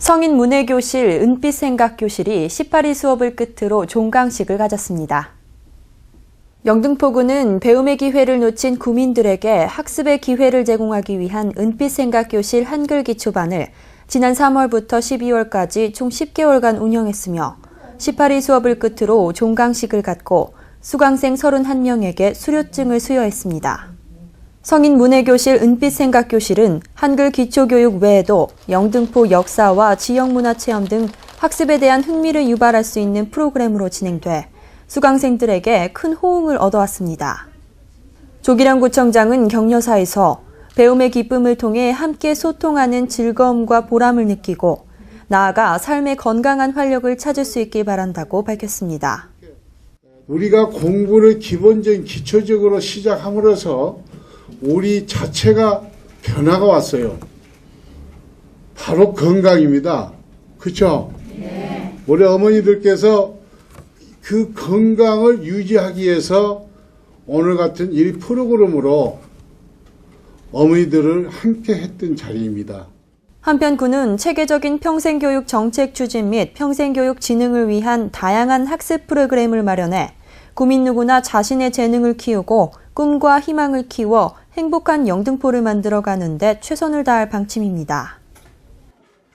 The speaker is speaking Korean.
성인 문해교실 은빛 생각 교실이 18일 수업을 끝으로 종강식을 가졌습니다. 영등포구는 배움의 기회를 놓친 구민들에게 학습의 기회를 제공하기 위한 은빛 생각 교실 한글 기초반을 지난 3월부터 12월까지 총 10개월간 운영했으며 18일 수업을 끝으로 종강식을 갖고 수강생 31명에게 수료증을 수여했습니다. 성인 문해교실 은빛생각교실은 한글 기초교육 외에도 영등포 역사와 지역문화체험 등 학습에 대한 흥미를 유발할 수 있는 프로그램으로 진행돼 수강생들에게 큰 호응을 얻어왔습니다. 조기량 구청장은 격려사에서 배움의 기쁨을 통해 함께 소통하는 즐거움과 보람을 느끼고 나아가 삶의 건강한 활력을 찾을 수 있길 바란다고 밝혔습니다. 우리가 공부를 기본적인 기초적으로 시작함으로써 우리 자체가 변화가 왔어요. 바로 건강입니다. 그렇죠? 우리 어머니들께서 그 건강을 유지하기 위해서 오늘 같은 이 프로그램으로 어머니들을 함께 했던 자리입니다. 한편 군은 체계적인 평생교육 정책 추진 및 평생교육 진흥을 위한 다양한 학습 프로그램을 마련해 구민 누구나 자신의 재능을 키우고 꿈과 희망을 키워 행복한 영등포를 만들어 가는데 최선을 다할 방침입니다.